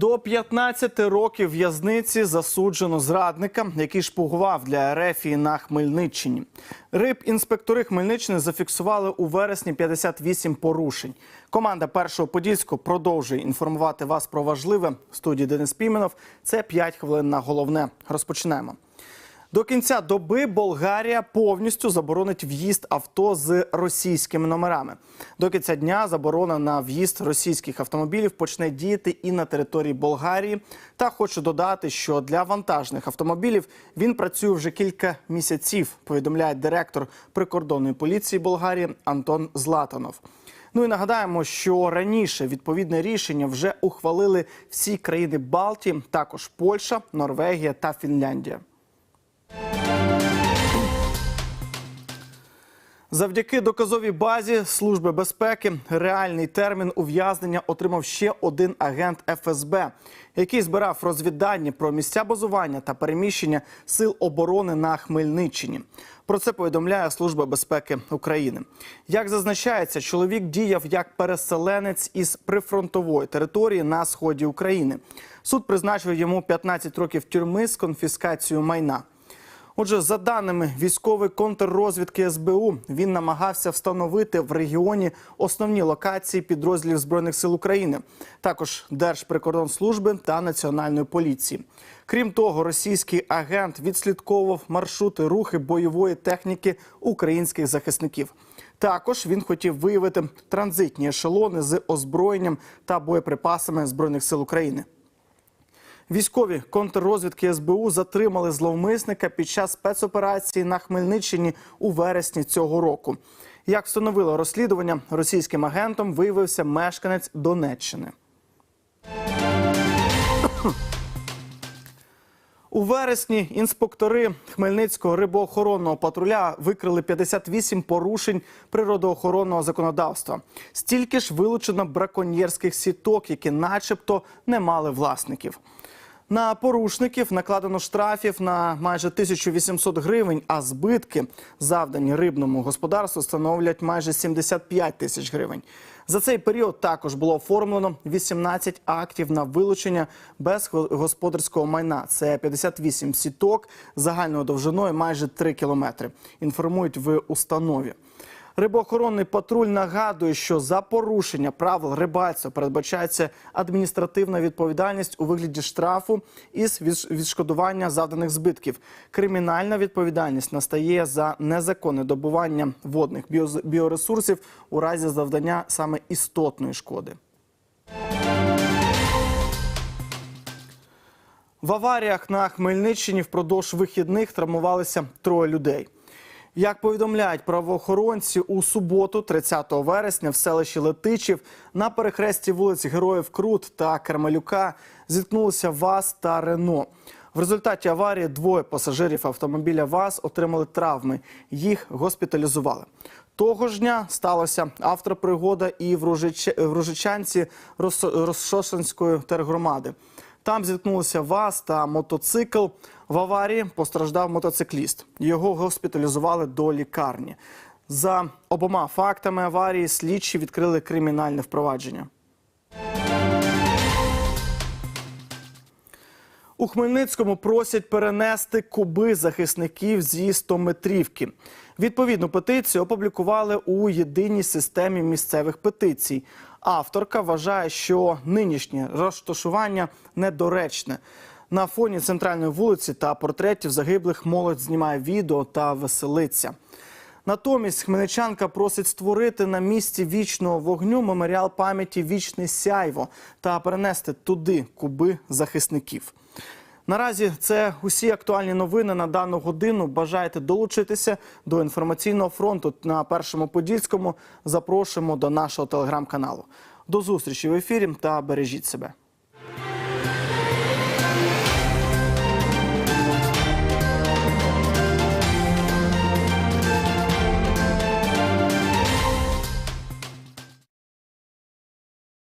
До 15 років в'язниці засуджено зрадника, який шпугував для Ерефії на Хмельниччині. Риб інспектори Хмельниччини зафіксували у вересні 58 порушень. Команда першого подільського продовжує інформувати вас про важливе. В студії Денис Піменов. Це 5 хвилин на головне. Розпочинаємо. До кінця доби Болгарія повністю заборонить в'їзд авто з російськими номерами. До кінця дня заборона на в'їзд російських автомобілів почне діяти і на території Болгарії. Та хочу додати, що для вантажних автомобілів він працює вже кілька місяців. Повідомляє директор прикордонної поліції Болгарії Антон Златанов. Ну і нагадаємо, що раніше відповідне рішення вже ухвалили всі країни Балтії, також Польща, Норвегія та Фінляндія. Завдяки доказовій базі Служби безпеки реальний термін ув'язнення отримав ще один агент ФСБ, який збирав розвіддані про місця базування та переміщення сил оборони на Хмельниччині. Про це повідомляє Служба безпеки України. Як зазначається, чоловік діяв як переселенець із прифронтової території на сході України. Суд призначив йому 15 років тюрми з конфіскацією майна. Отже, за даними військової контррозвідки СБУ, він намагався встановити в регіоні основні локації підрозділів збройних сил України, також Держприкордонслужби та національної поліції. Крім того, російський агент відслідковував маршрути рухи бойової техніки українських захисників. Також він хотів виявити транзитні ешелони з озброєнням та боєприпасами збройних сил України. Військові контррозвідки СБУ затримали зловмисника під час спецоперації на Хмельниччині у вересні цього року. Як встановило розслідування, російським агентом виявився мешканець Донеччини. У вересні інспектори Хмельницького рибоохоронного патруля викрили 58 порушень природоохоронного законодавства. Стільки ж вилучено браконьєрських сіток, які, начебто, не мали власників. На порушників накладено штрафів на майже 1800 гривень, а збитки, завдані рибному господарству, становлять майже 75 тисяч гривень. За цей період також було оформлено 18 актів на вилучення безгосподарського майна. Це 58 сіток загальною довжиною майже 3 кілометри. Інформують в установі. Рибоохоронний патруль нагадує, що за порушення правил рибальства передбачається адміністративна відповідальність у вигляді штрафу із відшкодування завданих збитків. Кримінальна відповідальність настає за незаконне добування водних біоресурсів у разі завдання саме істотної шкоди. В аваріях на Хмельниччині впродовж вихідних травмувалися троє людей. Як повідомляють правоохоронці, у суботу, 30 вересня, в селищі Летичів на перехресті вулиць Героїв Крут та Кармелюка зіткнулися ВАЗ та Рено. В результаті аварії двоє пасажирів автомобіля ВАЗ отримали травми. Їх госпіталізували. Того ж дня сталася автопригода і в Ружич- в Ружичанці Рос- тергромади. Там зіткнулися ВАЗ та мотоцикл. В аварії постраждав мотоцикліст. Його госпіталізували до лікарні. За обома фактами аварії слідчі відкрили кримінальне впровадження. У Хмельницькому просять перенести куби захисників зі 100-метрівки. Відповідну петицію опублікували у єдиній системі місцевих петицій. Авторка вважає, що нинішнє розташування недоречне. На фоні центральної вулиці та портретів загиблих молодь знімає відео та веселиться. Натомість хмельничанка просить створити на місці вічного вогню меморіал пам'яті Вічне сяйво та перенести туди куби захисників. Наразі це усі актуальні новини на дану годину. Бажаєте долучитися до інформаційного фронту на першому подільському. Запрошуємо до нашого телеграм-каналу. До зустрічі в ефірі та бережіть себе.